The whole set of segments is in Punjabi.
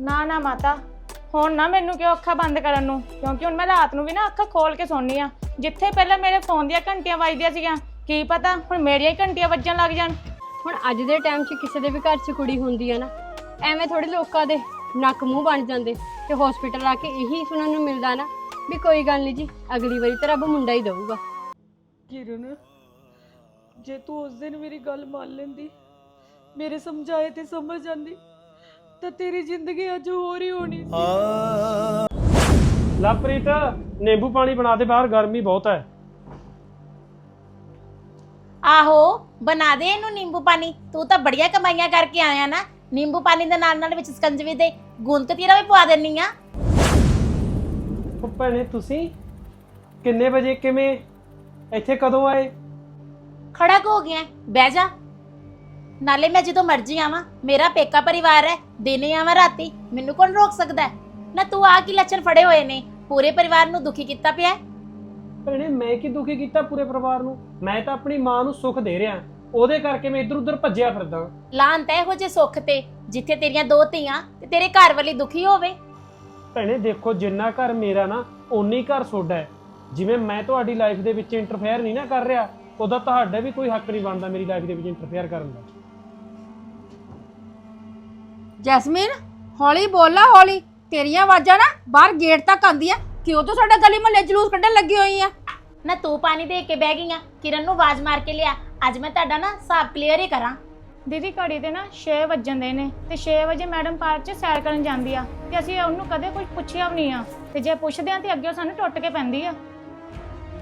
ਨਾ ਨਾ ਮਾਤਾ। ਹੁਣ ਨਾ ਮੈਨੂੰ ਕਿਉਂ ਅੱਖਾਂ ਬੰਦ ਕਰਨ ਨੂੰ? ਕਿਉਂਕਿ ਹੁਣ ਮੈਂ ਰਾਤ ਨੂੰ ਵੀ ਨਾ ਅੱਖਾਂ ਖੋਲ ਕੇ ਸੌਂਦੀ ਆ। ਜਿੱਥੇ ਪਹਿਲਾਂ ਮੇਰੇ ਫੋਨ ਦੀਆਂ ਘੰਟੀਆਂ ਵੱਜਦੀਆਂ ਸੀਗੀਆਂ ਕੀ ਪਤਾ ਹੁਣ ਮੇਰੀਆਂ ਹੀ ਘੰਟੀਆਂ ਵੱਜਣ ਲੱਗ ਜਾਣ। ਹੁਣ ਅੱਜ ਦੇ ਟਾਈਮ 'ਚ ਕਿਸੇ ਦੇ ਵੀ ਘਰ 'ਚ ਕੁੜੀ ਹੁੰਦੀ ਆ ਨਾ ਐਵੇਂ ਥੋੜੇ ਲੋਕਾਂ ਦੇ ਨੱਕ ਮੂੰਹ ਬਣ ਜਾਂਦੇ ਤੇ ਹਸਪੀਟਲ ਆ ਕੇ ਇਹੀ ਸੁਣਨ ਨੂੰ ਮਿਲਦਾ ਨਾ ਵੀ ਕੋਈ ਗੱਲ ਨਹੀਂ ਜੀ ਅਗਲੀ ਵਾਰੀ ਤਾਂ ਰੱਬ ਮੁੰਡਾ ਹੀ ਦਊਗਾ। ਕਿਰਨ ਜੇ ਤੂੰ ਉਸ ਦਿਨ ਮੇਰੀ ਗੱਲ ਮੰਨ ਲੈਂਦੀ ਮੇਰੇ ਸਮਝਾਏ ਤੇ ਸਮਝ ਜਾਂਦੀ ਤਾਂ ਤੇਰੀ ਜ਼ਿੰਦਗੀ ਅੱਜ ਹੋਰ ਹੀ ਹੋਣੀ ਸੀ। ਲਵਪ੍ਰੀਤ ਨਿੰਬੂ ਪਾਣੀ ਬਣਾ ਦੇ ਬਾਹਰ ਗਰਮੀ ਬਹੁਤ ਹੈ। ਆਹੋ ਬਣਾ ਦੇ ਇਹਨੂੰ ਨਿੰਬੂ ਪਾਣੀ। ਤੂੰ ਤਾਂ ਬੜੀਆਂ ਕਮਾਈਆਂ ਕਰਕੇ ਆਇਆ ਨਾ। ਨਿੰਬੂ ਪਾਣੀ ਦੇ ਨਾਲ ਨਾਲ ਵਿੱਚ ਸਕੰਜਵੀ ਦੇ। ਗੂੰਦ ਕਤੀਰਾ ਵੀ ਪਵਾ ਦੇਣੀ ਆ। ਉਹ ਭੈਣੇ ਤੁਸੀਂ ਕਿੰਨੇ ਵਜੇ ਕਿਵੇਂ ਇੱਥੇ ਕਦੋਂ ਆਏ? ਖੜਾ ਹੋ ਗਿਆ। ਬਹਿ ਜਾ। ਨਾਲੇ ਮੈਂ ਜਦੋਂ ਮਰਜ਼ੀ ਆਵਾਂ ਮੇਰਾ ਪੇਕਾ ਪਰਿਵਾਰ ਹੈ ਦਿਨੇ ਆਵਾਂ ਰਾਤੀ। ਮੈਨੂੰ ਕੌਣ ਰੋਕ ਸਕਦਾ ਹੈ? ਨਾ ਤੂੰ ਆ ਕੀ ਲੱਛਣ ਫੜੇ ਹੋਏ ਨੇ? ਪੂਰੇ ਪਰਿਵਾਰ ਨੂੰ ਦੁਖੀ ਕੀਤਾ ਪਿਆ ਹੈ? ਭੈਣੇ ਮੈਂ ਕੀ ਦੁਖੀ ਕੀਤਾ ਪੂਰੇ ਪਰਿਵਾਰ ਨੂੰ? ਮੈਂ ਤਾਂ ਆਪਣੀ ਮਾਂ ਨੂੰ ਸੁੱਖ ਦੇ ਰਿਹਾ ਉਹਦੇ ਕਰਕੇ ਮੈਂ ਇੱਧਰ ਉੱਧਰ ਭੱਜਿਆ ਫਿਰਦਾ ਲਾਂਤ ਹੈ ਇਹੋ ਜੇ ਸੁੱਖ ਤੇ ਜਿੱਥੇ ਤੇਰੀਆਂ ਦੋ ਧੀਆਂ ਤੇ ਤੇਰੇ ਘਰ ਵਾਲੀ ਦੁਖੀ ਹੋਵੇ। ਭੈਣੇ ਦੇਖੋ ਜਿੰਨਾ ਘਰ ਮੇਰਾ ਨਾ ਓਨੀ ਘਰ ਤੁਹਾਡਾ ਹੈ। ਜਿਵੇਂ ਮੈਂ ਤੁਹਾਡੀ ਲਾਈਫ ਦੇ ਵਿੱਚ ਇੰਟਰਫੇਅਰ ਨਹੀਂ ਨਾ ਕਰ ਰਿਹਾ ਉਹਦਾ ਤੁਹਾਡਾ ਵੀ ਕੋਈ ਹੱਕ ਨਹੀਂ ਬਣਦਾ ਮੇਰੀ ਲਾਈਫ ਦੇ ਵਿੱਚ ਇੰਟਰਫੇਅਰ ਕਰਨ ਦਾ। ਜੈਸਮੀਨ ਹੌਲੀ ਬੋਲਾ ਹੌਲੀ। ਤੇਰੀਆਂ ਆਵਾਜ਼ਾਂ ਨਾ ਬਾਹਰ ਗੇਟ ਤੱਕ ਆਉਂਦੀਆਂ। ਕਿਉਂ ਤੂੰ ਸਾਡਾ ਗਲੀ ਮੁਹੱਲੇ ਜਲੂਸ ਕੱਢਣ ਲੱਗੀ ਹੋਈ ਆ? ਨਾ ਤੂੰ ਪਾਣੀ ਦੇ ਕੇ ਬਹਿ ਗਈਆਂ। ਕਿਰਨ ਨੂੰ ਆਵਾਜ਼ ਮਾਰ ਕੇ ਲਿਆ। ਅੱਜ ਮੈਂ ਤੁਹਾਡਾ ਨਾ ਹਿਸਾਬ ਕਲੀਅਰ ਹੀ ਕਰਾਂ। ਦੀਦੀ ਘੜੀ ਤੇ ਨਾ 6 ਵੱਜਣ ਦੇ ਨੇ ਤੇ 6 ਵਜੇ ਮੈਡਮ ਪਾਰਕ 'ਚ ਸੈਰ ਕਰਨ ਜਾਂਦੀ ਆ ਤੇ ਅਸੀਂ ਉਹਨੂੰ ਕਦੇ ਕੁਝ ਪੁੱਛਿਆ ਵੀ ਨਹੀਂ ਆ। ਤੇ ਜੇ ਪੁੱਛਦੇ ਆ ਤੇ ਅੱਗੇ ਉਹ ਸਾਨੂੰ ਟੁੱਟ ਕੇ ਪੈਂਦੀ ਆ।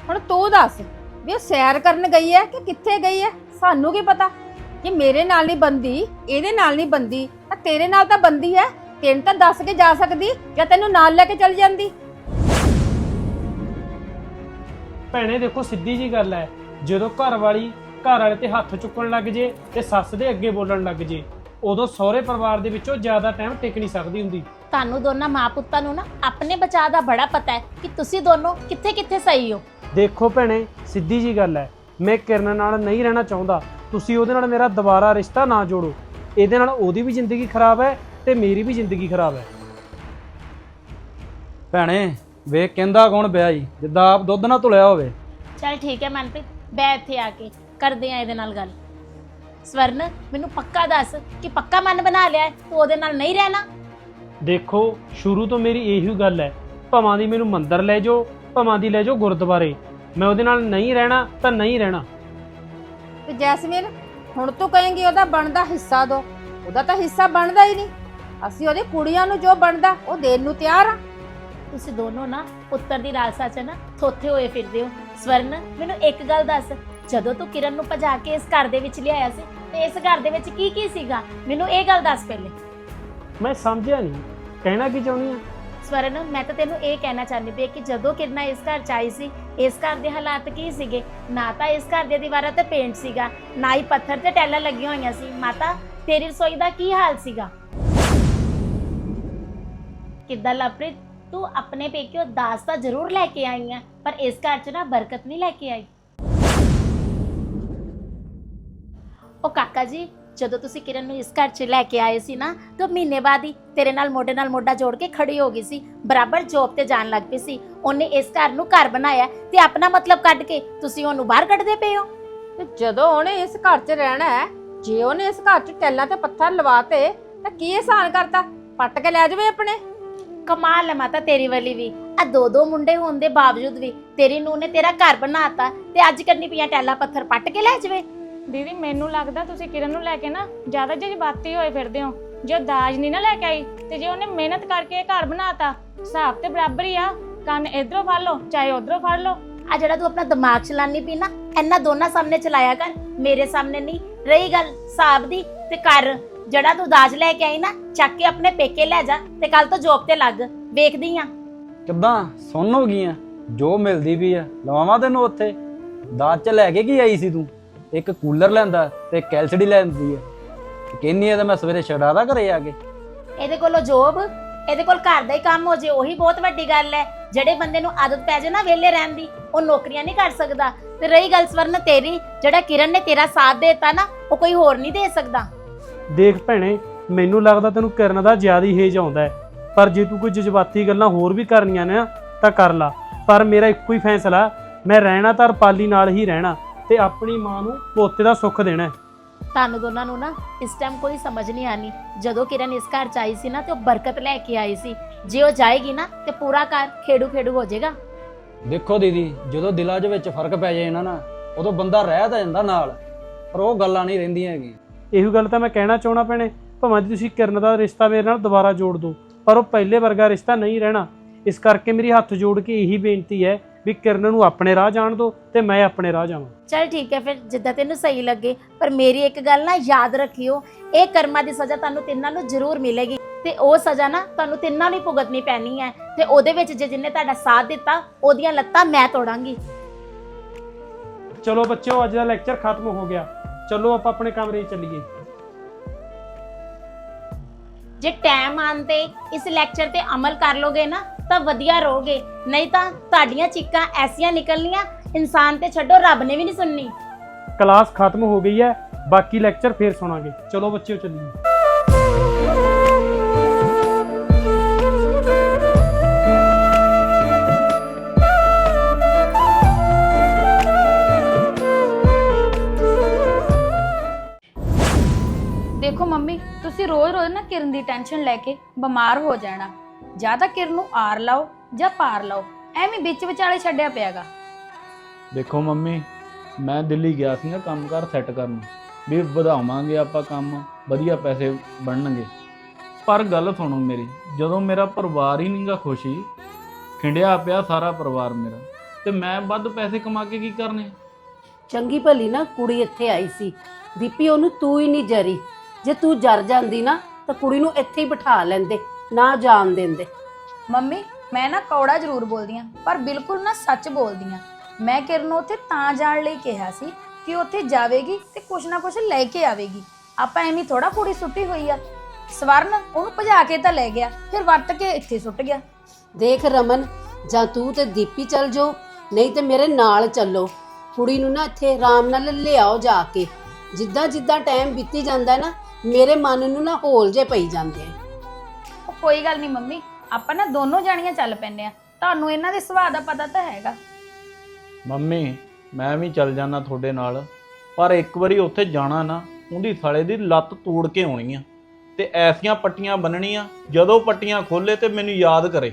ਹੁਣ ਤੂੰ ਦੱਸ ਵੀ ਉਹ ਸੈਰ ਕਰਨ ਗਈ ਹੈ ਕਿ ਕਿੱਥੇ ਗਈ ਹੈ? ਸਾਨੂੰ ਕੀ ਪਤਾ? ਜੇ ਮੇਰੇ ਨਾਲ ਨਹੀਂ ਬੰਦੀ ਇਹਦੇ ਨਾਲ ਨਹੀਂ ਬੰਦੀ ਤਾਂ ਤੇਰੇ ਨਾਲ ਤਾਂ ਬੰਦੀ ਹੈ ਤੈਨੂੰ ਤਾਂ ਦੱਸ ਕੇ ਜਾ ਸਕਦੀ ਜਾਂ ਤੈਨੂੰ ਨਾਲ ਲੈ ਕੇ ਚੱਲ ਜਾਂਦੀ। ਭੈਣੇ ਦੇਖੋ ਸਿੱਧੀ ਜੀ ਗੱਲ ਹੈ ਜਦੋਂ ਘਰ ਵਾਲੀ ਘਰ ਵਾਲੇ ਤੇ ਹੱਥ ਚੁੱਕਣ ਲੱਗ ਜੇ ਤੇ ਸੱਸ ਦੇ ਅੱਗੇ ਬੋਲਣ ਲੱਗ ਜੇ ਉਦੋਂ ਸਹੁਰੇ ਪਰਿਵਾਰ ਦੇ ਵਿੱਚੋਂ ਜ਼ਿਆਦਾ ਟਾਈਮ ਟਿਕ ਨਹੀਂ ਸਕਦੀ ਹੁੰਦੀ। ਤੁਹਾਨੂੰ ਦੋਨਾਂ ਮਾਂ ਪੁੱਤਾਂ ਨੂੰ ਨਾ ਆਪਣੇ ਬਚਾਅ ਦਾ ਬੜਾ ਪਤਾ ਹੈ ਕਿ ਤੁਸੀਂ ਦੋਨੋਂ ਕਿੱਥੇ ਕਿੱਥੇ ਸਹੀ ਹੋ। ਦੇਖੋ ਭੈਣੇ ਸਿੱਧੀ ਜੀ ਗੱਲ ਹੈ ਮੈਂ ਕਿਰਨ ਨਾਲ ਨਹੀਂ ਰਹਿਣਾ ਚਾਹੁੰਦਾ। ਤੁਸੀਂ ਉਹਦੇ ਨਾਲ ਮੇਰਾ ਦੁਬਾਰਾ ਰਿਸ਼ਤਾ ਨਾ ਜੋੜੋ। ਇਹਦੇ ਨਾਲ ਉਹਦੀ ਵੀ ਜ਼ਿੰਦਗੀ ਖਰਾਬ ਹੈ ਤੇ ਮੇਰੀ ਵੀ ਜ਼ਿੰਦਗੀ ਖਰਾਬ ਹੈ। ਭੈਣੇ ਵੇਖ ਕਹਿੰਦਾ ਕੌਣ ਪਿਆ ਜੀ ਜਿੱਦਾਂ ਆਪ ਦੁੱਧ ਨਾ ਧੁਲਿਆ ਹੋਵੇ। ਚਲ ਠੀਕ ਹੈ ਮਨਪ੍ਰੀਤ ਬੈ ਇੱਥੇ ਆ ਕੇ। ਕਰਦੇ ਆ ਇਹਦੇ ਨਾਲ ਗੱਲ। ਸਵਰਨ ਮੈਨੂੰ ਪੱਕਾ ਦੱਸ ਕਿ ਪੱਕਾ ਮਨ ਬਣਾ ਲਿਆ ਹੈ, ਤੂੰ ਉਹਦੇ ਨਾਲ ਨਹੀਂ ਰਹਿਣਾ? ਦੇਖੋ ਸ਼ੁਰੂ ਤੋਂ ਮੇਰੀ ਇਹੀ ਗੱਲ ਹੈ। ਭਵਾਂ ਦੀ ਮੈਨੂੰ ਮੰਦਰ ਲੈ ਜਾਓ ਭਵਾਂ ਦੀ ਲੈ ਜਾਓ ਗੁਰਦੁਆਰੇ। ਮੈਂ ਉਹਦੇ ਨਾਲ ਨਹੀਂ ਰਹਿਣਾ ਤਾਂ ਨਹੀਂ ਰਹਿਣਾ। ਤੇ ਜੈਸਮੀਨ ਹੁਣ ਤੂੰ ਕਹੇਂਗੀ ਉਹਦਾ ਬਣਦਾ ਹਿੱਸਾ ਦੋ। ਉਹਦਾ ਤਾਂ ਹਿੱਸਾ ਬਣਦਾ ਹੀ ਨਹੀਂ। ਅਸੀਂ ਉਹਦੀ ਕੁੜੀਆਂ ਨੂੰ ਜੋ ਬਣਦਾ ਉਹ ਦੇਣ ਨੂੰ ਤਿਆਰ ਆ। ਤੁਸੀਂ ਦੋਨੋਂ ਨਾ ਪੁੱਤਰ ਦੀ ਲਾਲਸਾ 'ਚ ਨਾ ਥੋਥੇ ਹੋਏ ਫਿਰਦੇ ਹੋ। ਸਵਰਨ ਮੈਨੂੰ ਇੱਕ ਗੱਲ ਦੱਸ। ਜਦੋਂ ਤੂੰ ਕਿਰਨ ਨੂੰ ਭਜਾ ਕੇ ਇਸ ਘਰ ਦੇ ਵਿੱਚ ਲਿਆਇਆ ਸੀ ਤੇ ਇਸ ਘਰ ਦੇ ਵਿੱਚ ਕੀ ਕੀ ਸੀਗਾ? ਮੈਨੂੰ ਇਹ ਗੱਲ ਦੱਸ ਪਹਿਲੇ। ਮੈਂ ਸਮਝਿਆ ਨਹੀਂ। ਕਹਿਣਾ ਕੀ ਚਾਹੁੰਦੀ ਆ? ਸਵਰਨ ਮੈਂ ਤਾਂ ਤੈਨੂੰ ਇਹ ਕਹਿਣਾ ਚਾਹੁੰਦੀ ਪਈ ਕਿ ਜਦੋਂ ਕਿਰਨਾ ਇਸ ਘਰ ਚ ਆਈ ਸੀ, ਇਸ ਘਰ ਦੇ ਹਾਲਾਤ ਕੀ ਸੀਗੇ? ਨਾ ਤਾਂ ਇਸ ਘਰ ਦੇ ਦੀਵਾਰਾਂ ਤੇ ਪੇਂਟ ਸੀਗਾ, ਨਾ ਹੀ ਪੱਥਰ ਤੇ ਟੈਲਾਂ ਲੱਗੀਆਂ ਹੋਈਆਂ ਸੀ। ਮਾਤਾ, ਤੇਰੀ ਰਸੋਈ ਦਾ ਕੀ ਹਾਲ ਸੀਗਾ? ਕਿੱਦਾਂ ਲਵਪ੍ਰੀਤ? ਤੂੰ ਆਪਣੇ ਪੇਕਿਓ ਦਾਸ ਤਾਂ ਜ਼ਰੂਰ ਲੈ ਕੇ ਆਈ ਆ, ਪਰ ਇਸ ਘਰ ਚ ਨਾ ਬਰਕਤ ਨਹੀਂ ਲੈ ਕੇ ਆਈ। ਉਹ ਕਾਕਾ ਜੀ ਜਦੋਂ ਤੁਸੀਂ ਕਿਰਨ ਨੂੰ ਇਸ ਘਰ 'ਚ ਲੈ ਕੇ ਆਏ ਸੀ ਨਾ ਤਾਂ ਮਹੀਨੇ ਬਾਅਦ ਹੀ ਤੇਰੇ ਨਾਲ ਮੋਢੇ ਨਾਲ ਮੋਢਾ ਜੋੜ ਕੇ ਖੜੀ ਹੋ ਗਈ ਸੀ ਬਰਾਬਰ ਜੋਬ ਤੇ ਜਾਣ ਲੱਗ ਪਈ ਸੀ। ਉਹਨੇ ਇਸ ਘਰ ਨੂੰ ਘਰ ਬਣਾਇਆ ਤੇ ਆਪਣਾ ਮਤਲਬ ਕੱਢ ਕੇ ਤੁਸੀਂ ਉਹਨੂੰ ਬਾਹਰ ਕੱਢਦੇ ਪਏ ਹੋ। ਤੇ ਜਦੋਂ ਉਹਨੇ ਇਸ ਘਰ 'ਚ ਰਹਿਣਾ ਹੈ ਜੇ ਉਹਨੇ ਇਸ ਘਰ 'ਚ ਟੈਲਾਂ ਤੇ ਪੱਥਰ ਲਵਾਤੇ ਤਾਂ ਕੀ ਇਹਸਾਨ ਕਰਤਾ? ਪੱਟ ਕੇ ਲੈ ਜਾਵੇ ਆਪਣੇ। ਕਮਾਲ ਹੈ ਮਾਤਾ ਤੇਰੀ ਵਾਲੀ ਵੀ। ਆ ਦੋ ਦੋ ਮੁੰਡੇ ਹੋਣ ਦੇ ਬਾਵਜੂਦ ਵੀ ਤੇਰੀ ਨੂੰ ਨੇ ਤੇਰਾ ਘਰ ਬਣਾਤਾ ਤੇ ਅੱਜ ਕਰਨੀ ਪਈਆਂ ਟੈਲਾ ਪੱਥਰ ਪੱਟ ਕੇ ਲੈ ਜਾਵੇ। ਦੀਦੀ ਮੈਨੂੰ ਲੱਗਦਾ ਤੁਸੀਂ ਕਿਰਨ ਨੂੰ ਲੈ ਕੇ ਨਾ ਜ਼ਿਆਦਾ ਜਜ਼ਬਾਤੀ ਹੋਏ ਫਿਰਦੇ ਹੋ। ਜੇ ਉਹ ਦਾਜ ਨਹੀਂ ਨਾ ਲੈ ਕੇ ਆਈ ਤੇ ਜੇ ਉਹਨੇ ਮਿਹਨਤ ਕਰਕੇ ਇਹ ਘਰ ਬਣਾਤਾ ਹਿਸਾਬ ਤੇ ਬਰਾਬਰ ਹੀ ਆ। ਕੰਨ ਇਧਰੋਂ ਫੜ ਲਓ ਚਾਹੇ ਉਧਰੋਂ ਫੜ ਲਓ। ਆ ਜਿਹੜਾ ਤੂੰ ਆਪਣਾ ਦਿਮਾਗ ਚਲਾਨੀ ਪਈ ਨਾ ਇਹਨਾਂ ਦੋਨਾਂ ਸਾਹਮਣੇ ਚਲਾਇਆ ਕਰ। ਮੇਰੇ ਸਾਹਮਣੇ ਨਹੀਂ ਰਹੀ ਗੱਲ ਹਿਸਾਬ ਦੀ ਤੇ ਕਰ। ਜਿਹੜਾ ਤੂੰ ਦਾਜ ਲੈ ਕੇ ਆਈ ਨਾ ਚੱਕ ਕੇ ਆਪਣੇ ਪੇਕੇ ਲੈ ਜਾ ਤੇ ਕੱਲ ਤੋਂ ਜੋਬ ਤੇ ਲੱਗ। ਵੇਖਦੀ ਆ। ਕਿੱਦਾਂ? ਸੁੰਨ ਹੋ ਗਈਆਂ ਜੋ ਮਿਲਦੀ ਵੀ ਆ ਲਵਾਵਾਂ ਤੈਨੂੰ ਉੱਥੇ? ਦਾਜ ਚ ਲੈ ਕੇ ਕੀ ਆਈ ਸੀ ਤੂੰ? ਇੱਕ ਕੂਲਰ ਲੈਂਦਾ ਤੇ ਕੈਲਸਡੀ ਲੈਂਦੀ ਹੈ। ਕਹਿੰਨੀ ਆ ਤਾਂ ਮੈਂ ਸਵੇਰੇ ਛਡਾਦਾ ਘਰੇ ਆ ਕੇ। ਇਹਦੇ ਕੋਲੋਂ ਜੋਬ ਇਹਦੇ ਕੋਲ ਘਰ ਦਾ ਹੀ ਕੰਮ ਹੋ ਜੇ ਉਹੀ ਬਹੁਤ ਵੱਡੀ ਗੱਲ ਹੈ। ਜਿਹੜੇ ਬੰਦੇ ਨੂੰ ਆਦਤ ਪੈ ਜੇ ਨਾ ਵਿਹਲੇ ਰਹਿਣ ਦੀ ਉਹ ਨੌਕਰੀਆਂ ਨਹੀਂ ਕਰ ਸਕਦਾ। ਤੇ ਰਹੀ ਗੱਲ ਸਵਰਨ ਤੇਰੀ ਜਿਹੜਾ ਕਿਰਨ ਨੇ ਤੇਰਾ ਸਾਥ ਦੇਤਾ ਨਾ ਉਹ ਕੋਈ ਹੋਰ ਨਹੀਂ ਦੇ ਸਕਦਾ। ਦੇਖ ਭੈਣੇ ਮੈਨੂੰ ਲੱਗਦਾ ਤੈਨੂੰ ਕਰਨ ਦਾ ਜ਼ਿਆਦਾ ਹੀ ਹੇਜ ਆਉਂਦਾ ਹੈ। ਪਰ ਜੇ ਤੂੰ ਕੋਈ ਜਜ਼ਬਾਤੀ ਗੱਲਾਂ ਹੋਰ ਵੀ ਕਰਨੀਆਂ ਨੇ ਨਾ, ਤਾਂ ਕਰ ਲਾ। ਪਰ ਮੇਰਾ ਇੱਕੋ ਹੀ ਫੈਸਲਾ ਮੈਂ ਰਹਿਣਾ ਤਾਂ ਰਪਾਲੀ ਨਾਲ ਹੀ ਰਹਿਣਾ। ਤੇ ਆਪਣੀ ਮਾਂ ਨੂੰ ਪੋਤੇ ਦਾ ਸੁੱਖ ਦੇਣਾ ਹੈ। ਤੁਹਾਨੂੰ ਦੋਨਾਂ ਨੂੰ ਨਾ ਇਸ ਟਾਈਮ ਕੋਈ ਸਮਝ ਨਹੀਂ ਆਣੀ ਜਦੋਂ ਕਿਰਨ ਇਸ ਘਰ ਚ ਆਈ ਸੀ ਨਾ ਤੇ ਉਹ ਬਰਕਤ ਲੈ ਕੇ ਆਈ ਸੀ। ਜੇ ਉਹ ਜਾਏਗੀ ਨਾ ਤੇ ਪੂਰਾ ਘਰ ਖੇੜੂ ਖੇੜੂ ਹੋ ਜਾਏਗਾ। ਦੇਖੋ ਦੀਦੀ ਜਦੋਂ ਦਿਲਾਂ 'ਚ ਵਿੱਚ ਫ਼ਰਕ ਪੈ ਜਾਏ ਨਾ ਨਾ ਉਦੋਂ ਬੰਦਾ ਰਹਿ ਤਾਂ ਜਾਂਦਾ ਨਾਲ ਪਰ ਉਹ ਗੱਲਾਂ ਨਹੀਂ ਰਹਿੰਦੀਆਂ ਹੈਗੀਆਂ। ਇਹੋ ਗੱਲ ਤਾਂ ਮੈਂ ਕਹਿਣਾ ਚਾਹਣਾ ਭੈਣੇ ਭਾਵੇਂ ਜੀ ਤੁਸੀਂ ਕਿਰਨ ਦਾ ਰਿਸ਼ਤਾ ਮੇਰੇ ਨਾਲ ਦੁਬਾਰਾ ਜੋੜ ਦਿਓ ਪਰ ਉਹ ਪਹਿਲੇ ਵਰਗਾ ਰਿਸ਼ਤਾ ਨਹੀਂ ਰਹਿਣਾ। ਇਸ ਕਰਕੇ ਮੇਰੀ ਹੱਥ ਜੋੜ ਕੇ ਇਹੀ ਬੇਨਤੀ ਹੈ ਵੀ ਕਿਰਨ ਨੂੰ ਆਪਣੇ ਰਾਹ ਜਾਣ ਦਿਓ ਤੇ ਮੈਂ ਆਪਣੇ ਰਾਹ ਜਾਵਾਂ। ਚਲ ਠੀਕ ਹੈ ਫਿਰ ਜਿੱਦਾਂ ਤੈਨੂੰ ਸਹੀ ਲੱਗੇ ਪਰ ਮੇਰੀ ਇੱਕ ਗੱਲ ਨਾ ਯਾਦ ਰੱਖਿਓ ਇਹ ਕਰਮਾਂ ਦੀ ਸਜ਼ਾ ਤੁਹਾਨੂੰ ਤਿੰਨਾਂ ਨੂੰ ਜ਼ਰੂਰ ਮਿਲੇਗੀ ਤੇ ਉਹ ਸਜ਼ਾ ਨਾ ਤੁਹਾਨੂੰ ਤਿੰਨਾਂ ਨੂੰ ਹੀ ਭੁਗਤਣੀ ਪੈਣੀ ਹੈ ਤੇ ਉਹਦੇ ਵਿੱਚ ਜੇ ਜਿੰਨੇ ਤੁਹਾਡਾ ਸਾਥ ਦਿੱਤਾ ਉਹਦੀਆਂ ਲੱਤਾਂ ਮੈਂ ਤੋੜਾਂਗੀ। ਚਲੋ ਬੱਚਿਓ ਅੱਜ ਦਾ ਲੈਕਚਰ ਖਤਮ ਹੋ ਗਿਆ। ਚਲੋ ਆਪਾਂ ਆਪਣੇ ਕਮਰੇ 'ਚ ਚੱਲੀਏ। ਜੇ ਟਾਈਮ ਆਉਣ ਤੇ ਇਸ ਲੈਕਚਰ ਤੇ ਅਮਲ ਕਰ ਲੋਗੇ ਨਾ ਤਾਂ ਵਧੀਆ ਰਹੋਗੇ। ਨਹੀਂ ਤਾਂ ਤੁਹਾਡੀਆਂ ਚੀਕਾਂ ਐਸੀਆਂ ਨਿਕਲਣੀਆਂ ਇਨਸਾਨ ਤੇ ਛੱਡੋ ਰੱਬ ਨੇ ਵੀ ਨਹੀਂ ਸੁਣਨੀ। ਕਲਾਸ ਖਤਮ ਹੋ ਗਈ ਹੈ ਬਾਕੀ ਲੈਕਚਰ ਫੇਰ ਸੁਣਾਂਗੇ। ਚਲੋ ਬੱਚਿਓ ਚੱਲੀਏ। ਦੇਖੋ ਮੰਮੀ ਤੁਸੀਂ ਰੋਜ਼-ਰੋਜ਼ ਨਾ ਕਿਰਨ ਦੀ ਟੈਨਸ਼ਨ ਲੈ ਕੇ ਬਿਮਾਰ ਹੋ ਜਾਣਾ। ਜਾਂ ਤਾਂ ਕਿਰਨ ਨੂੰ ਆਰ ਲਾਓ ਜਾਂ ਪਾਰ ਲਾਓ ਐਵੇਂ ਵਿੱਚ ਵਿਚਾਲੇ ਛੱਡਿਆ ਪਿਆਗਾ। ਦੇਖੋ ਮੰਮੀ ਮੈਂ ਦਿੱਲੀ ਗਿਆ ਸੀ ਨਾ ਕੰਮਕਾਰ ਸੈੱਟ ਕਰਨ। ਵੀ ਵਧਾਵਾਂਗੇ ਆਪਾਂ ਕੰਮ ਵਧੀਆ ਪੈਸੇ ਬਣਨਗੇ। ਪਰ ਗੱਲ ਸੁਣੋ ਮੇਰੀ ਜਦੋਂ ਮੇਰਾ ਪਰਿਵਾਰ ਹੀ ਨਹੀਂਗਾ ਖੁਸ਼ੀ ਖਿੰਡਿਆ ਪਿਆ ਸਾਰਾ ਪਰਿਵਾਰ ਮੇਰਾ ਤੇ ਮੈਂ ਵੱਧ ਪੈਸੇ ਕਮਾ ਕੇ ਕੀ ਕਰਨੇ? ਚੰਗੀ ਭਲੀ ਨਾ ਕੁੜੀ ਇੱਥੇ ਆਈ ਸੀ। ਦੀਪੀ ਉਹਨੂੰ ਤੂੰ ਹੀ ਨਹੀਂ ਜਰੀ। ਜੇ ਤੂੰ ਜਰ ਜਾਂਦੀ ਨਾ ਤਾਂ ਕੁੜੀ ਨੂੰ ਇੱਥੇ ਹੀ ਬਿਠਾ ਲੈਂਦੇ। ਨਾ ਜਾਣ ਦਿੰਦੇ। ਮੰਮੀ ਮੈਂ ਨਾ ਕੌੜਾ ਜ਼ਰੂਰ ਬੋਲਦੀ ਆ ਪਰ ਬਿਲਕੁਲ ਨਾ ਸੱਚ ਬੋਲਦੀ ਆ। ਮੈਂ ਕਿਰਨ ਨੂੰ ਉੱਥੇ ਤਾਂ ਜਾਣ ਲਈ ਕਿਹਾ ਸੀ ਕਿ ਉੱਥੇ ਜਾਵੇਗੀ ਤੇ ਕੁਛ ਨਾ ਕੁਛ ਲੈ ਕੇ ਆਵੇਗੀ। ਆਪਾਂ ਐਵੇਂ ਥੋੜਾ ਕੁੜੀ ਸੁੱਟੀ ਹੋਈ ਆ। ਸਵਰਨ ਉਹਨੂੰ ਭਜਾ ਕੇ ਤਾਂ ਲੈ ਗਿਆ ਫਿਰ ਵੱਟ ਕੇ ਇੱਥੇ ਸੁੱਟ ਗਿਆ। ਦੇਖ ਰਮਨ ਜਾਂ ਤੂੰ ਤੇ ਦੀਪੀ ਚੱਲ ਜਾਓ ਨਹੀਂ ਤੇ ਮੇਰੇ ਨਾਲ ਚੱਲੋ। ਕੁੜੀ ਨੂੰ ਨਾ ਇੱਥੇ ਆਰਾਮ ਨਾਲ ਲਿਆਓ ਜਾ ਕੇ। ਜਿੱਦਾਂ ਜਿੱਦਾਂ ਟਾਈਮ ਬੀਤੀ ਜਾਂਦਾ ਨਾ ਮੇਰੇ ਮਨ ਨੂੰ ਨਾ ਹੋਲ ਜੇ ਪਈ ਜਾਂਦੇ ਆ। ਕੋਈ ਗੱਲ ਨਹੀਂ ਮੰਮੀ ਆਪਾਂ ਨਾ ਦੋਨੋਂ ਜਾਣੀਆਂ ਚੱਲ ਪੈਂਦੇ ਆ ਤੁਹਾਨੂੰ ਇਹਨਾਂ ਦੇ ਸੁਭਾਅ ਦਾ ਪਤਾ ਤਾਂ ਹੈਗਾ। ਮੰਮੀ ਮੈਂ ਵੀ ਚੱਲ ਜਾਣਾ ਤੁਹਾਡੇ ਨਾਲ ਪਰ ਇੱਕ ਵਾਰੀ ਉੱਥੇ ਜਾਣਾ ਨਾ ਉਹਦੀ ਸਾਲੇ ਦੀ ਲੱਤ ਤੋੜ ਕੇ ਆਉਣੀ ਆ। ਤੇ ਐਸੀਆਂ ਪੱਟੀਆਂ ਬੰਨਣੀਆਂ ਜਦੋਂ ਪੱਟੀਆਂ ਖੋਲੇ ਤੇ ਮੈਨੂੰ ਯਾਦ ਕਰੇ।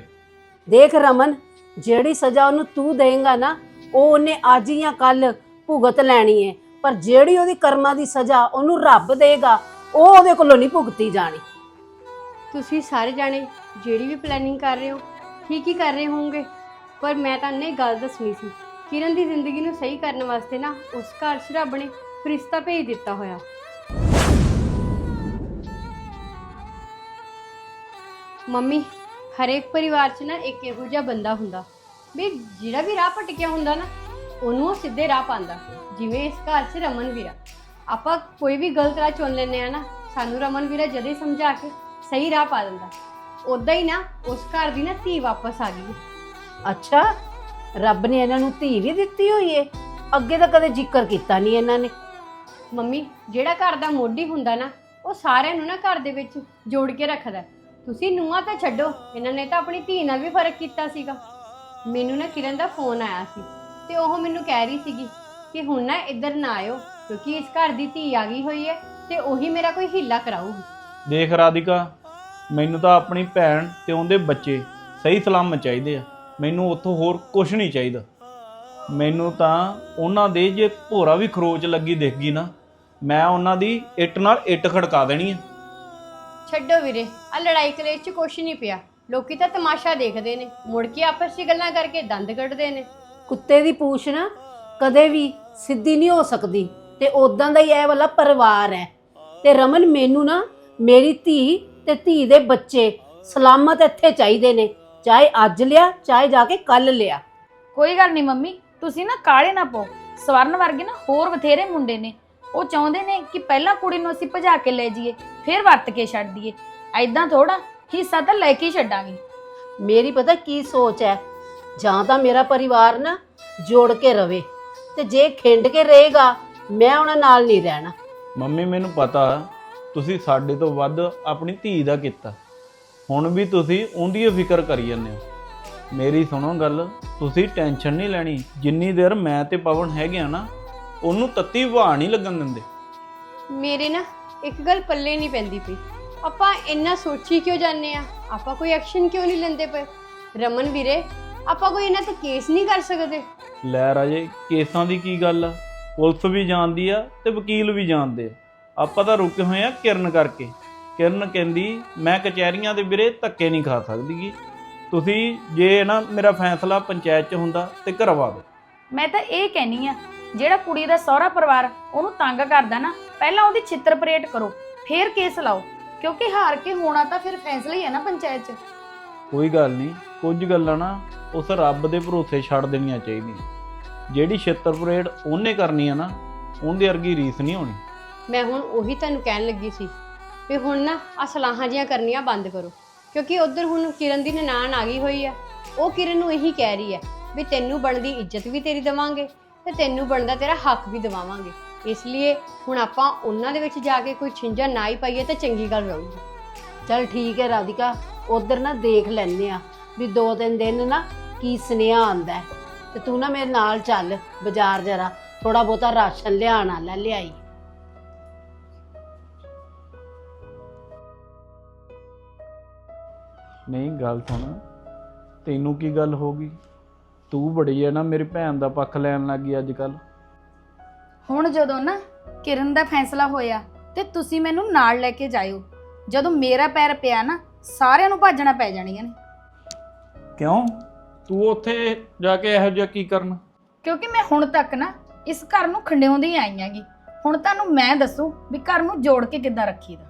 ਦੇਖ ਰਮਨ ਜਿਹੜੀ ਸਜ਼ਾ ਉਹਨੂੰ ਤੂੰ ਦੇਂਗਾ ਨਾ ਉਹ ਉਹਨੇ ਅੱਜ ਜਾਂ ਕੱਲ ਭੁਗਤ ਲੈਣੀ ਹੈ ਪਰ ਜਿਹੜੀ ਉਹਦੀ ਕਰਮਾਂ ਦੀ ਸਜ਼ਾ ਉਹਨੂੰ ਰੱਬ ਦੇਗਾ ਉਹ ਉਹਦੇ ਕੋਲੋਂ ਨਹੀਂ ਭੁਗਤੀ ਜਾਣੀ। ਤੁਸੀਂ ਸਾਰੇ ਜਾਣੇ ਜਿਹੜੀ ਵੀ ਪਲੈਨਿੰਗ ਕਰ ਰਹੇ ਹੋ, ਠੀਕ ਹੀ ਕਰ ਰਹੇ ਹੋਵੋਗੇ। ਪਰ ਮੈਂ ਤੁਹਾਨੂੰ ਇਹ ਗੱਲ ਦੱਸਣੀ ਸੀ, ਕਿਰਨ ਦੀ ਜ਼ਿੰਦਗੀ ਨੂੰ ਸਹੀ ਕਰਨ ਵਾਸਤੇ ਨਾ ਉਸ ਘਰ 'ਚ ਰੱਬ ਨੇ ਫਰਿਸ਼ਤਾ ਭੇਜ ਦਿੱਤਾ ਹੋਇਆ। ਮੰਮੀ, ਹਰੇਕ ਪਰਿਵਾਰ 'ਚ ਨਾ ਇੱਕ ਇਹੋ ਜਿਹਾ ਬੰਦਾ ਹੁੰਦਾ। ਵੀ ਜਿਹੜਾ ਵੀ ਰਾਹ ਭਟਕਿਆ ਹੁੰਦਾ ਨਾ, ਉਹਨੂੰ ਉਹ ਸਿੱਧੇ ਰਾਹ ਪਾਉਂਦਾ, ਜਿਵੇਂ ਇਸ ਘਰ 'ਚ ਰਮਨ ਵੀਰਾ ਆਪਾਂ ਕੋਈ ਵੀ ਗਲਤ ਰਾਹ ਚੁਣ ਲੈਂਦੇ ਆ ਨਾ, ਸਾਨੂੰ ਰਮਨ ਵੀਰਾ ਜਦੇ ਸਮਝਾ ਕੇ ਸਹੀ ਰਾਹ ਪਾ ਦਿੰਦਾ। ਉਦਾਂ ਹੀ ਨਾ ਉਸ ਘਰ ਦੀ ਨਾ ਧੀ ਵਾਪਸ ਆ ਗਈ। ਅੱਛਾ ਰੱਬ ਨੇ ਇਹਨਾਂ ਨੂੰ ਧੀ ਵੀ ਦਿੱਤੀ ਹੋਈ ਏ। ਅੱਗੇ ਤਾਂ ਕਦੇ ਜ਼ਿਕਰ ਕੀਤਾ ਨਹੀਂ ਇਹਨਾਂ ਨੇ। ਮੰਮੀ ਜਿਹੜਾ ਘਰ ਦਾ ਮੋਢੀ ਹੁੰਦਾ ਨਾ ਉਹ ਸਾਰਿਆਂ ਨੂੰ ਨਾ ਘਰ ਦੇ ਵਿੱਚ ਜੋੜ ਕੇ ਰੱਖਦਾ। ਹੈ। ਤੁਸੀਂ ਨੂੰਹਾਂ ਤਾਂ ਛੱਡੋ ਇਹਨਾਂ ਨੇ ਤਾਂ ਆਪਣੀ ਧੀ ਨਾਲ ਵੀ ਫ਼ਰਕ ਕੀਤਾ ਸੀਗਾ। ਮੈਨੂੰ ਨਾ ਕਿਰਨ ਦਾ ਫੋਨ ਆਇਆ ਸੀ ਤੇ ਉਹ ਮੈਨੂੰ ਕਹਿ ਰਹੀ ਸੀਗੀ ਕਿ ਹੁਣ ਨਾ ਇੱਧਰ ਨਾ ਆਇਓ ਕਿਉਂਕਿ ਇਸ ਘਰ ਦੀ ਧੀ ਆ ਗਈ ਹੋਈ ਹੈ ਤੇ ਉਹੀ ਮੇਰਾ ਕੋਈ ਹੀਲਾ ਕਰਾਊਗੀ। ਦੇਖ ਰਾਧਿਕਾ ਮੈਨੂੰ ਤਾਂ ਆਪਣੀ ਭੈਣ ਤੇ ਉਹਦੇ ਬੱਚੇ ਸਹੀ ਸਲਾਮਤ ਚਾਹੀਦੇ ਆ। ਮੈਨੂੰ ਉੱਥੋਂ ਹੋਰ ਕੁਝ ਨਹੀਂ ਚਾਹੀਦਾ। ਮੈਨੂੰ ਤਾਂ ਉਹਨਾਂ ਦੇ ਜੇ ਭੋਰਾ ਵੀ ਖਰੋਚ ਲੱਗੀ ਦਿਖ ਗਈ ਨਾ ਮੈਂ ਉਹਨਾਂ ਦੀ ਇੱਟ ਨਾਲ ਇੱਟ ਖੜਕਾ ਦੇਣੀ ਆ। ਛੱਡੋ ਵੀਰੇ ਆ ਲੜਾਈ ਕਲੇਸ਼ 'ਚ ਕੁਛ ਨਹੀਂ ਪਿਆ। ਲੋਕੀ ਤਾਂ ਤਮਾਸ਼ਾ ਦੇਖਦੇ ਨੇ। ਮੁੜ ਕੇ ਆਪਸ 'ਚ ਗੱਲਾਂ ਕਰਕੇ ਦੰਦ ਕੱਢਦੇ ਨੇ। ਕੁੱਤੇ ਦੀ ਪੂਛ ਨਾ ਕਦੇ ਵੀ ਸਿੱਧੀ ਨਹੀਂ ਹੋ ਸਕਦੀ। ਤੇ ਉਦਾਂ ਦਾ ਹੀ ਇਹ ਵਾਲਾ ਪਰਿਵਾਰ ਹੈ। ਤੇ ਰਮਨ ਮੈਨੂੰ ਨਾ ਮੇਰੀ ਧੀ ਤੇ ਧੀ ਦੇ ਬੱਚੇ ਸਲਾਮਤ ਇੱਥੇ ਚਾਹੀਦੇ ਨੇ ਚਾਹੇ ਅੱਜ ਲਿਆ ਚਾਹੇ ਜਾ ਕੇ ਕੱਲ ਲਿਆ। ਕੋਈ ਗੱਲ ਨਹੀਂ ਮੰਮੀ ਤੁਸੀਂ ਨਾ ਕਾਲੇ ਨਾ ਪਾਓ। ਸਵਰਨ ਵਰਗੇ ਨਾ ਹੋਰ ਬਥੇਰੇ ਮੁੰਡੇ ਨੇ। ਉਹ ਚਾਹੁੰਦੇ ਨੇ ਕਿ ਪਹਿਲਾਂ ਕੁੜੀ ਨੂੰ ਅਸੀਂ ਭਜਾ ਕੇ ਲੈ ਜਾਈਏ ਫਿਰ ਵਰਤ ਕੇ ਛੱਡ ਦਈਏ। ਐਦਾਂ ਥੋੜਾ ਹਿੱਸਾ ਤਾਂ ਲੈ ਕੇ ਹੀ ਛੱਡਾਂਗੇ। ਮੇਰੀ ਪਤਾ ਕੀ ਸੋਚ ਹੈ? ਜਾਂ ਤਾਂ ਮੇਰਾ ਪਰਿਵਾਰ ਨਾ ਜੋੜ ਕੇ ਰਵੇ ਤੇ ਜੇ ਖਿੰਡ ਕੇ ਰਹੇਗਾ ਮੈਂ ਉਹਨਾਂ ਨਾਲ ਨਹੀਂ ਰਹਿਣਾ। ਮੰਮੀ ਮੈਨੂੰ ਪਤਾ ਤੁਸੀਂ ਸਾਡੇ ਤੋਂ ਵੱਧ ਆਪਣੀ ਧੀ ਦਾ ਕੀਤਾ। ਹੁਣ ਵੀ ਤੁਸੀਂ ਉਹਦੀ ਹੀ ਫਿਕਰ ਕਰੀ ਜਾਂਦੇ ਹੋ। ਮੇਰੀ ਸੁਣੋ ਗੱਲ ਤੁਸੀਂ ਟੈਨਸ਼ਨ ਨਹੀਂ ਲੈਣੀ। ਜਿੰਨੀ ਦੇਰ ਮੈਂ ਤੇ ਪਵਨ ਹੈਗੇ ਆ ਨਾ ਉਹਨੂੰ ਤੱਤੀ ਵਾਹ ਨਹੀਂ ਲੱਗਣ ਦਿੰਦੇ। ਮੇਰੇ ਨਾ ਇੱਕ ਗੱਲ ਪੱਲੇ ਨਹੀਂ ਪੈਂਦੀ ਪਈ। ਆਪਾਂ ਇੰਨਾ ਸੋਚੀ ਕਿਉਂ ਜਾਂਦੇ ਆ? ਆਪਾਂ ਕੋਈ ਐਕਸ਼ਨ ਕਿਉਂ ਨਹੀਂ ਲੈਂਦੇ ਪਏ? ਰਮਨ ਵੀਰੇ ਆਪਾਂ ਕੋਈ ਇਹਨਾਂ ਤੇ ਕੇਸ ਨਹੀਂ ਕਰ ਸਕਦੇ? ਲੈ ਰਾਜੇ ਕੇਸਾਂ ਦੀ ਕੀ ਗੱਲ ਆ? ਪੁਲਿਸ ਵੀ ਜਾਣਦੀ ਆ ਤੇ ਵਕੀਲ ਵੀ ਜਾਣਦੇ ਆ। ਆਪਾਂ ਤਾਂ ਰੁਕੇ ਹੋਏ ਆ ਕਿਰਨ ਕਰਕੇ। ਕਿਰਨ ਕਹਿੰਦੀ ਮੈਂ ਕਚਹਿਰੀਆਂ ਦੇ ਵੀਰੇ ਧੱਕੇ ਨਹੀਂ ਖਾ ਸਕਦੀਗੀ। ਤੁਸੀਂ ਜੇ ਨਾ ਮੇਰਾ ਫੈਸਲਾ ਪੰਚਾਇਤ 'ਚ ਹੁੰਦਾ ਤੇ ਕਰਵਾ ਦਿਓ। ਮੈਂ ਤਾਂ ਇਹ ਕਹਿਨੀ ਆ ਜਿਹੜਾ ਕੁੜੀ ਦਾ ਸਹੁਰਾ ਪਰਿਵਾਰ ਉਹਨੂੰ ਤੰਗ ਕਰਦਾ ਨਾ ਪਹਿਲਾਂ ਉਹਦੀ ਛਿੱਤਰ ਪਰੇਡ ਕਰੋ ਫੇਰ ਕੇਸ ਲਾਓ। ਕਿਉਂਕਿ ਹਾਰ ਕੇ ਹੋਣਾ ਤਾਂ ਫਿਰ ਫੈਸਲਾ ਹੀ ਹੈ ਨਾ ਪੰਚਾਇਤ 'ਚ। ਕੋਈ ਗੱਲ ਨਹੀਂ ਕੁਝ ਗੱਲਾਂ ਨਾ ਉਸ ਰੱਬ ਦੇ ਭਰੋਸੇ ਛੱਡ ਦੇਣੀਆਂ ਚਾਹੀਦੀਆਂ। ਜਿਹੜੀ ਛਿੱਤਰ ਪਰੇਡ ਉਹਨੇ ਕਰਨੀ ਆ ਨਾ ਉਹਦੇ ਵਰਗੀ ਰੀਸ ਨਹੀਂ ਹੋਣੀ। ਮੈਂ ਹੁਣ ਉਹੀ ਤੁਹਾਨੂੰ ਕਹਿਣ ਲੱਗੀ ਸੀ ਵੀ ਹੁਣ ਨਾ ਆ ਸਲਾਹਾਂ ਜੀਆਂ ਕਰਨੀਆਂ ਬੰਦ ਕਰੋ। ਕਿਉਂਕਿ ਉਧਰ ਹੁਣ ਕਿਰਨ ਦੀ ਨਨਾਣ ਆ ਗਈ ਹੋਈ ਆ। ਉਹ ਕਿਰਨ ਨੂੰ ਇਹੀ ਕਹਿ ਰਹੀ ਹੈ ਵੀ ਤੈਨੂੰ ਬਣਦੀ ਇੱਜ਼ਤ ਵੀ ਤੇਰੀ ਦੇਵਾਂਗੇ ਤੇ ਤੈਨੂੰ ਬਣਦਾ ਤੇਰਾ ਹੱਕ ਵੀ ਦਿਵਾਵਾਂਗੇ। ਇਸ ਲਈ ਹੁਣ ਆਪਾਂ ਉਹਨਾਂ ਦੇ ਵਿੱਚ ਜਾ ਕੇ ਕੋਈ ਛਿੰਝਾ ਨਾ ਹੀ ਪਾਈਏ ਤਾਂ ਚੰਗੀ ਗੱਲ ਰਹੂਗੀ। ਚਲ ਠੀਕ ਹੈ ਰਾਧਿਕਾ, ਉਧਰ ਨਾ ਦੇਖ ਲੈਨੇ ਆ ਵੀ ਦੋ ਤਿੰਨ ਦਿਨ ਨਾ ਕੀ ਸੁਨੇਹਾ ਆਂਦਾ ਹੈ। ਤੇ ਤੂੰ ਨਾ ਮੇਰੇ ਨਾਲ ਚੱਲ ਬਾਜ਼ਾਰ ਜਰਾ ਥੋੜਾ ਬਹੁਤਾ ਰਾਸ਼ਨ ਲਿਆਣਾ ਲੈ ਲਿਆਈ। ਨਹੀਂ ਗੱਲ ਸੁਣ। ਤੈਨੂੰ ਕੀ ਗੱਲ ਹੋ ਗਈ? ਤੂੰ ਬੜੀ ਹੈ ਨਾ ਮੇਰੀ ਭੈਣ ਦਾ ਪੱਖ ਲੈਣ ਲੱਗੀ ਅੱਜ ਕੱਲ ਹੁਣ ਜਦੋਂ ਨਾ ਕਿਰਨ ਦਾ ਫੈਸਲਾ ਹੋਇਆ ਤੇ ਤੁਸੀਂ ਮੈਨੂੰ ਨਾਲ ਲੈ ਕੇ ਜਾਇਓ। ਜਦੋਂ ਮੇਰਾ ਪੈਰ ਪਿਆ ਨਾ ਸਾਰਿਆਂ ਨੂੰ ਭਾਜਣਾ ਪੈ ਜਾਣੀਆਂ ਨੇ। ਕਿਉਂ? ਤੂੰ ਉੱਥੇ ਜਾ ਕੇ ਇਹੋ ਜਿਹਾ ਕੀ ਕਰਨ? ਕਿਉਂਕਿ ਮੈਂ ਹੁਣ ਤੱਕ ਨਾ ਇਸ ਘਰ ਨੂੰ ਖੰਡਿਆਉਂਦੀ ਆਈ ਆਂਗੀ ਹੁਣ ਤੁਹਾਨੂੰ ਮੈਂ ਦੱਸੂ ਵੀ ਘਰ ਨੂੰ ਜੋੜ ਕੇ ਕਿੱਦਾਂ ਰੱਖੀਦਾ।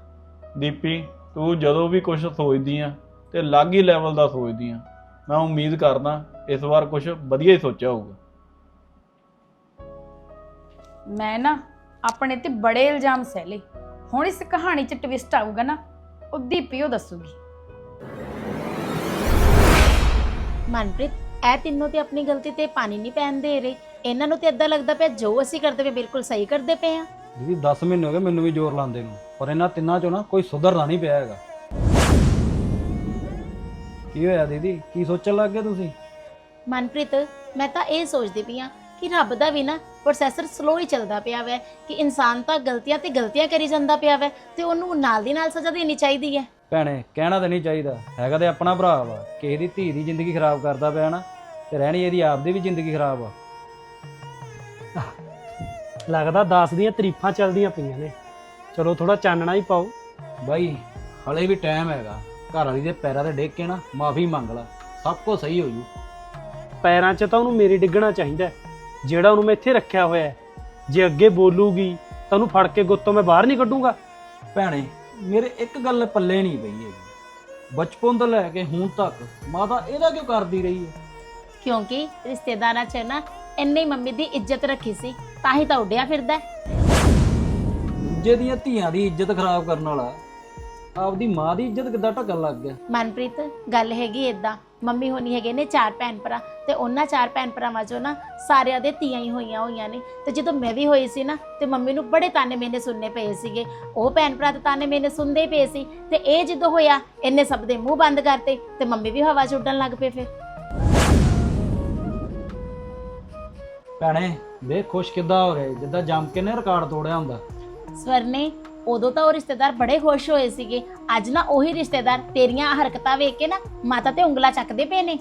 ਦੀਪੀ ਤੂੰ ਜਦੋਂ ਵੀ ਕੁਝ ਸੋਚਦੀ ਆ ਤੇ ਅਲੱਗ ਹੀ ਲੈਵਲ ਦਾ ਸੋਚਦੀ ਆ ਮੈਂ ਉਮੀਦ ਕਰਦਾ ਇਸ ਵਾਰ ਕੁਝ ਵਧੀਆ ਹੀ ਸੋਚਿਆ ਹੋਊਗਾ। ਮੈਂ ਨਾ ਆਪਣੇ ਤੇ ਬੜੇ ਇਲਜ਼ਾਮ ਸਹਿ ਲਏ। ਹੁਣ ਇਸ ਕਹਾਣੀ 'ਚ ਟਵਿਸਟ ਆਊਗਾ ਨਾ ਉਹ ਦੀਪੀ ਉਹ ਦੱਸੂਗੀ। ਮਨਪ੍ਰੀਤ ਇਹ ਤਿੰਨੋਂ ਤੇ ਆਪਣੀ ਗਲਤੀ ਤੇ ਪਾਣੀ ਨਹੀਂ ਪੈਣ ਦੇ ਰਹੇ। ਇਹਨਾਂ ਨੂੰ ਤੇ ਇਦਾਂ ਲੱਗਦਾ ਪਿਆ ਜੋ ਅਸੀਂ ਕਰਦੇ ਪਏ ਬਿਲਕੁਲ ਸਹੀ ਕਰਦੇ ਪਏ ਆ। ਦੀਦੀ 10 ਮਹੀਨੇ ਹੋ ਗਏ ਮੈਨੂੰ ਵੀ ਜ਼ੋਰ ਲਾਉਂਦੇ ਨੂੰ ਪਰ ਇਹਨਾਂ ਤਿੰਨਾਂ ਚੋਂ ਨਾ ਕੋਈ ਸੁਧਰਦਾ ਨਹੀਂ ਪਿਆ ਹੈਗਾ। ਕੀ ਹੋਇਆ ਦੀਦੀ? ਕੀ ਸੋਚਣ ਲੱਗ ਗਏ ਤੁਸੀਂ? ਮਨਪ੍ਰੀਤ ਮੈਂ ਤਾਂ ਇਹ ਸੋਚਦੀ ਪਈ ਆ ਕਿ ਰੱਬ ਦਾ ਵੀ ਨਾ ਪ੍ਰੋਸੈਸਰ ਸਲੋ ਹੀ ਚੱਲਦਾ ਪਿਆ ਵੈ ਕਿ ਇਨਸਾਨ ਤਾਂ ਗਲਤੀਆਂ ਤੇ ਗਲਤੀਆਂ ਕਰੀ ਜਾਂਦਾ ਪਿਆ ਵੈ ਤੇ ਉਹਨੂੰ ਨਾਲ ਦੀ ਨਾਲ ਸਜ਼ਾ ਦੇਣੀ ਚਾਹੀਦੀ ਹੈ। ਭੈਣੇ ਕਹਿਣਾ ਤਾਂ ਨਹੀਂ ਚਾਹੀਦਾ। ਹੈਗਾ ਤੇ ਆਪਣਾ ਭਰਾ ਵਾ। ਕਿਸੇ ਦੀ ਧੀ ਦੀ ਜ਼ਿੰਦਗੀ ਖਰਾਬ ਕਰਦਾ ਪਿਆ ਨਾ ਤੇ ਰਹਿਣੀ ਇਹਦੀ ਆਪਦੀ ਵੀ ਜ਼ਿੰਦਗੀ ਖਰਾਬ ਆ। ਲੱਗਦਾ 10 ਦੀਆਂ ਤਾਰੀਫਾਂ ਚੱਲਦੀਆਂ ਪਈਆਂ ਨੇ। ਚਲੋ ਥੋੜਾ ਚਾਨਣਾ ਹੀ ਪਾਓ। ਬਾਈ ਹਲੇ ਵੀ ਟਾਈਮ ਹੈਗਾ। ਘਰ ਵਾਲੀ ਦੇ ਪੈਰਾਂ ਤੇ ਡੇਕ ਕੇ ਨਾ ਮਾਫੀ ਮੰਗ ਲੈ। ਸਭ ਕੁਝ ਸਹੀ ਹੋ ਜੂ। ਪੈਰਾਂ 'ਚ ਤਾਂ ਉਹਨੂੰ ਮੇਰੇ ਡਿੱਗਣਾ ਚਾਹੀਦਾ ਹੈ, ਜਿਹੜਾ ਉਹਨੂੰ ਮੈਂ ਇੱਥੇ ਰੱਖਿਆ ਹੋਇਆ ਹੈ। ਜੇ ਅੱਗੇ ਬੋਲੂਗੀ ਤਾਂ ਉਹਨੂੰ ਫੜ ਕੇ ਗੁੱਤੋਂ ਮੈਂ ਬਾਹਰ ਨਹੀਂ ਕੱਢੂੰਗਾ। ਭੈਣੇ ਮੇਰੇ ਇੱਕ ਗੱਲ ਪੱਲੇ ਨਹੀਂ ਪਈ ਹੈਗੀ। ਬਚਪਨ ਤੋਂ ਲੈ ਕੇ ਹੁਣ ਤੱਕ ਮਾਤਾ ਇਹਦਾ ਕਿਉਂ ਕਰਦੀ ਰਹੀ ਹੈ? ਕਿਉਂਕਿ ਰਿਸ਼ਤੇਦਾਰਾਂ 'ਚ ਨਾ ਇੰਨੇ ਹੀ ਮੰਮੀ ਦੀ ਇੱਜ਼ਤ ਰੱਖੀ ਸੀ ਤਾਂ ਹੀ ਤਾਂ ਉੱਡਿਆ ਫਿਰਦਾ ਹੈ। ਦੂਜੇ ਦੀਆਂ ਧੀਆਂ ਦੀ ਇੱਜ਼ਤ ਖਰਾਬ ਕਰਨ ਵਾਲਾ ਆਪਦੀ ਮਾਂ ਦੀ ਇੱਜ਼ਤ ਕਿੱਦਾਂ ਢਕਣ ਲੱਗ ਗਿਆ? ਮਨਪ੍ਰੀਤ ਗੱਲ ਹੈਗੀ ਏਦਾਂ। ਮੰਮੀ ਹੋਣੀ ਹੈਗੇ ਨੇ ਚਾਰ ਭੈਣ ਭਰਾ ਤੇ ਉਹਨਾਂ ਚਾਰ ਭੈਣ ਭਰਾਵਾਂ ਚੋਂ ਨਾ ਸਾਰਿਆਂ ਦੇ ਧੀਆਂ ਹੀ ਹੋਈਆਂ ਹੋਈਆਂ ਨੇ। ਤੇ ਜਦੋਂ ਮੈਂ ਵੀ ਹੋਈ ਸੀ ਨਾ ਤੇ ਮੰਮੀ ਨੂੰ ਬੜੇ ਤਾਨੇ ਮੇਨੇ ਸੁਣਨੇ ਪਏ ਸੀਗੇ। ਉਹ ਭੈਣ ਭਰਾ ਤੇ ਤਾਨੇ ਮੇਨੇ ਸੁਣਦੇ ਹੀ ਪਏ ਸੀ। ਤੇ ਇਹ ਜਦੋਂ ਹੋਇਆ ਇਹਨੇ ਸਭ ਦੇ ਮੂੰਹ ਬੰਦ ਕਰਤੇ ਤੇ ਮੰਮੀ ਵੀ ਹਵਾ 'ਚ ਉੱਡਣ ਲੱਗ ਪਏ ਫਿਰ। ਭੈਣੇ ਵੇਖ ਖੁਸ਼ ਕਿੱਦਾਂ ਹੋ ਰਹੇ ਜਿੱਦਾਂ ਜੰਮ ਕੇ ਨੇ ਰਿਕਾਰਡ ਤੋੜਿਆ ਹੁੰਦਾ। ਸਵਰਨੇ ਉਦੋਂ ਤਾਂ ਉਹ ਰਿਸ਼ਤੇਦਾਰ ਬੜੇ ਖੁਸ਼ ਹੋਏ ਸੀਗੇ। ਅੱਜ ਨਾ ਉਹੀ ਰਿਸ਼ਤੇਦਾਰ ਤੇਰੀਆਂ ਹਰਕਤਾਂ ਵੇਖ ਕੇ ਨਾ ਮਾਤਾ ਤੇ ਉਂਗਲਾਂ ਚੱਕਦੇ ਪਏ ਨੇ।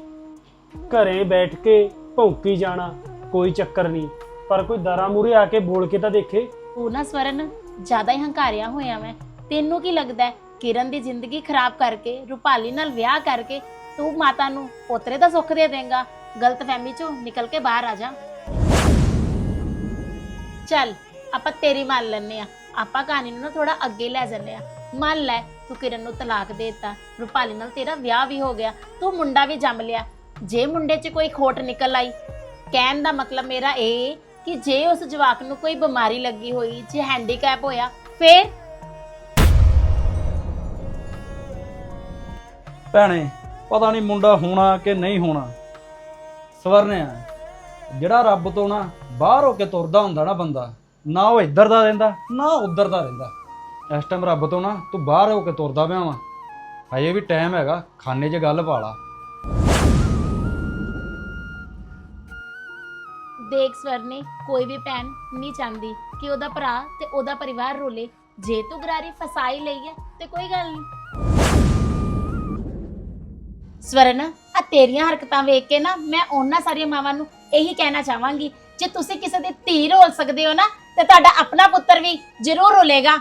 ਘਰੇ ਬੈਠ ਕੇ ਭੌਂਕੀ ਜਾਣਾ ਕੋਈ ਚੱਕਰ ਨਹੀਂ। ਪਰ ਕੋਈ ਦਰਾ ਮੂਰੇ ਆ ਕੇ ਬੋਲ ਕੇ ਤਾਂ ਦੇਖੇ। ਤੂੰ ਨਾ ਸਵਰਨ ਜ਼ਿਆਦਾ ਹੀ ਹੰਕਾਰਿਆ ਹੋਇਆ ਮੈਂ। ਤੈਨੂੰ ਕੀ ਲੱਗਦਾ ਹੈ? ਕਿਰਨ ਦੀ ਜ਼ਿੰਦਗੀ ਖਰਾਬ ਕਰਕੇ ਰੂਪਾਲੀ ਨਾਲ ਵਿਆਹ ਕਰਕੇ ਤੂੰ ਮਾਤਾ ਨੂੰ ਪੋਤਰੇ ਦਾ ਸੁੱਖ ਦੇ ਦੇਂਗਾ। ਗਲਤਫਹਿਮੀ ਚੋਂ ਨਿਕਲ ਕੇ ਬਾਹਰ ਆ ਜਾ। ਚੱਲ ਆਪਾਂ ਤੇਰੀ ਮੰਨ ਲੈਨੇ ਆ ਆਪਾਂ ਕਹਾਣੀ ਨੂੰ ਨਾ ਥੋੜਾ ਅੱਗੇ ਲੈ ਜਾਂਦੇ ਆ ਮੰਨ ਲੈ ਤੂੰ ਕਿਰਨ ਨੂੰ ਤਲਾਕ ਦੇ ਦਿੱਤਾ, ਰੂਪਾਲੀ ਨਾਲ ਤੇਰਾ ਵਿਆਹ ਵੀ ਹੋ ਗਿਆ, ਤੂੰ ਮੁੰਡਾ ਵੀ ਜੰਮ ਲਿਆ। ਜੇ ਮੁੰਡੇ 'ਚ ਕੋਈ ਖੋਟ ਨਿਕਲ ਆਈ, ਕਹਿਣ ਦਾ ਮਤਲਬ ਮੇਰਾ ਇਹ ਕਿ ਜੇ ਉਸ ਜਵਾਕ ਨੂੰ ਕੋਈ ਬਿਮਾਰੀ ਲੱਗੀ ਹੋਈ, ਜੇ ਹੈਂਡੀਕੈਪ ਹੋਇਆ, ਫੇਰ? ਭੈਣੇ, ਪਤਾ ਨਹੀਂ ਮੁੰਡਾ ਹੋਣਾ ਕਿ ਨਹੀਂ ਹੋਣਾ। ਸਵਰਨਿਆ, ਜਿਹੜਾ ਰੱਬ ਤੋਂ ਨਾ ਬਾਹਰ ਹੋ ਕੇ ਤੁਰਦਾ ਹੁੰਦਾ ਨਾ ਬੰਦਾ ਨਾ ਉਹ ਇੱਧਰ ਦਾ ਰਹਿੰਦਾ, ਨਾ ਉੱਧਰ ਦਾ ਰਹਿੰਦਾ। ਇਸ ਟਾਈਮ ਰੱਬ ਤੋਂ ਨਾ ਤੂੰ ਬਾਹਰ ਹੋ ਕੇ ਤੁਰਦਾ ਪਿਆ ਵਾ। ਹਜੇ ਵੀ ਟਾਈਮ ਹੈਗਾ, ਖਾਨੇ 'ਚ ਗੱਲ ਪਾ ਲਾ। ਦੇਖ ਸਵਰਨੇ, ਕੋਈ ਵੀ ਭੈਣ ਨਹੀਂ ਚਾਹੁੰਦੀ ਕਿ ਉਹਦਾ ਭਰਾ ਤੇ ਉਹਦਾ ਪਰਿਵਾਰ ਰੋਲੇ। ਜੇ ਤੂੰ ਗਰਾਰੀ ਫਸਾਈ ਲਈ ਹੈ, ਤੇ ਕੋਈ ਗੱਲ ਨਹੀਂ। ਸਵਰਨ ਆ ਤੇਰੀਆਂ ਹਰਕਤਾਂ ਵੇਖ ਕੇ ਨਾ ਮੈਂ ਉਹਨਾਂ ਸਾਰੀਆਂ ਮਾਵਾਂ ਨੂੰ ਇਹੀ ਕਹਿਣਾ ਚਾਹਾਂਗੀ। ਜੇ ਤੁਸੀਂ ਕਿਸੇ ਦੀ ਧੀ ਰੋਲ ਸਕਦੇ ਹੋ ਨਾ ਤੇ ਤੁਹਾਡਾ ਆਪਣਾ ਪੁੱਤਰ ਵੀ ਜ਼ਰੂਰ ਰੋਲੇਗਾ।